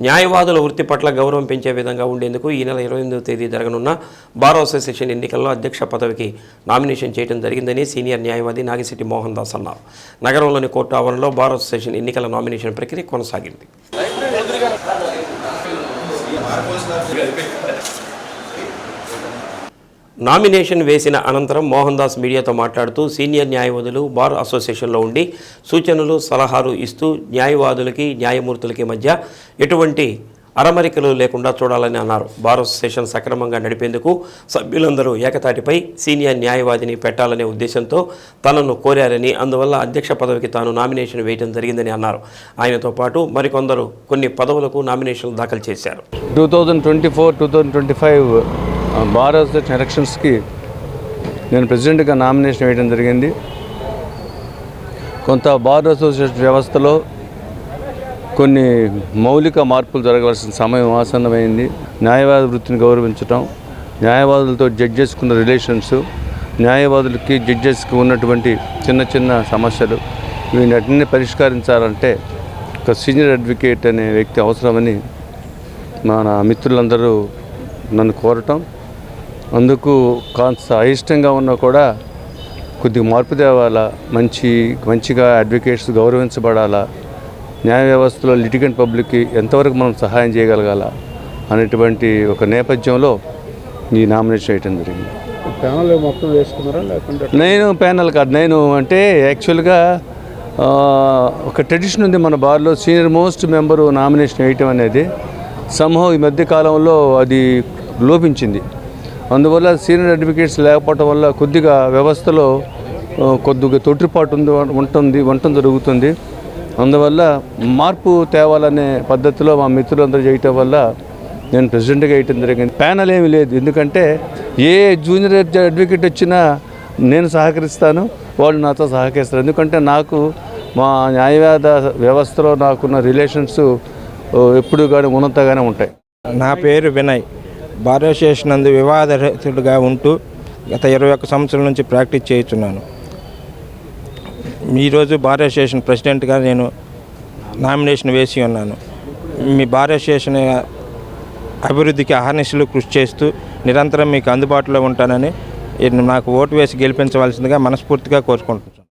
న్యాయవాదుల వృత్తి పట్ల గౌరవం పెంచే విధంగా ఉండేందుకు ఈ నెల ఇరవై ఎనిమిదవ తేదీ జరగనున్న బార్ అసోసియేషన్ ఎన్నికల్లో అధ్యక్ష పదవికి నామినేషన్ చేయడం జరిగిందని సీనియర్ న్యాయవాది నాగిశెట్టి మోహన్ దాస్ అన్నారు. నగరంలోని కోర్టు ఆవరణలో బార్ అసోసియేషన్ ఎన్నికల నామినేషన్ ప్రక్రియ కొనసాగింది. నామినేషన్ వేసిన అనంతరం మోహన్ దాస్ మీడియాతో మాట్లాడుతూ సీనియర్ న్యాయవాదులు బార్ అసోసియేషన్లో ఉండి సూచనలు సలహాలు ఇస్తూ న్యాయవాదులకి న్యాయమూర్తులకి మధ్య ఎటువంటి అరమరికలు లేకుండా చూడాలని అన్నారు. బార్ అసోసియేషన్ సక్రమంగా నడిపేందుకు సభ్యులందరూ ఏకతాటిపై సీనియర్ న్యాయవాదిని పెట్టాలనే ఉద్దేశంతో తనను కోరారని అందువల్ల అధ్యక్ష పదవికి తాను నామినేషన్ వేయడం జరిగిందని అన్నారు. ఆయనతో పాటు మరికొందరు కొన్ని పదవులకు నామినేషన్లు దాఖలు చేశారు. Two thousand twenty four two thousand twenty five bar association ఎలక్షన్స్కి నేను ప్రెసిడెంట్గా నామినేషన్ వేయడం జరిగింది. కొంత బార్ అసోసియేషన్ వ్యవస్థలో కొన్ని మౌలిక మార్పులు జరగవలసిన సమయం ఆసన్నమైంది. న్యాయవాద వృత్తిని గౌరవించటం న్యాయవాదులతో జడ్జెస్కున్న రిలేషన్స్ న్యాయవాదులకి జడ్జెస్కి ఉన్నటువంటి చిన్న చిన్న సమస్యలు వీటన్నిటిని పరిష్కరించాలంటే ఒక సీనియర్ అడ్వకేట్ అనే వ్యక్తి అవసరమని మన మిత్రులందరూ నన్ను కోరటం. అందుకు కాస్త అయిష్టంగా ఉన్నా కూడా కొద్దిగా మార్పు తేవాలా మంచి మంచిగా అడ్వకేట్స్ గౌరవించబడాలా న్యాయ వ్యవస్థలో లిటిగెంట్ పబ్లిక్కి ఎంతవరకు మనం సహాయం చేయగలగాల అనేటువంటి ఒక నేపథ్యంలో ఈ నామినేషన్ వేయటం జరిగింది. ప్యానల్ మొత్తం వేసుకున్నారా లేకుంటే నేను ప్యానల్ కాదు నేను అంటే యాక్చువల్గా ఒక ట్రెడిషన్ ఉంది మన బార్లో సీనియర్ మోస్ట్ మెంబరు నామినేషన్ వేయటం అనేది. సంభవం ఈ మధ్య కాలంలో అది లోపించింది. అందువల్ల సీనియర్ అడ్వకేట్స్ లేకపోవటం వల్ల కొద్దిగా వ్యవస్థలో కొద్దిగా తొట్టిపాటు ఉంది ఉంటుంది ఉండటం జరుగుతుంది. అందువల్ల మార్పు తేవాలనే పద్ధతిలో మా మిత్రులందరూ చేయటం వల్ల నేను ప్రెసిడెంట్గా వేయటం జరిగింది. ప్యానల్ ఏమీ లేదు. ఎందుకంటే ఏ జూనియర్ అడ్వకేట్ వచ్చినా నేను సహకరిస్తాను వాళ్ళు నాతో సహకరిస్తారు. ఎందుకంటే నాకు మా న్యాయవాద వ్యవస్థలో నాకున్న రిలేషన్స్ ఎప్పుడు కానీ ఉన్నతగానే ఉంటాయి. నా పేరు వినయ్. బార్ అసోసియేషన్ నందు వివాదరహితుడిగా ఉంటూ గత ఇరవై ఒక్క సంవత్సరాల నుంచి ప్రాక్టీస్ చేస్తున్నాను ఈరోజు బార్ అసోసియేషన్ ప్రెసిడెంట్గా నేను నామినేషన్ వేసి ఉన్నాను. మీ బార్ అసోసియేషన్ అభివృద్ధికి అహర్నిశలు కృషి చేస్తూ నిరంతరం మీకు అందుబాటులో ఉంటానని నాకు ఓటు వేసి గెలిపించవలసిందిగా మనస్ఫూర్తిగా కోరుకుంటున్నాను.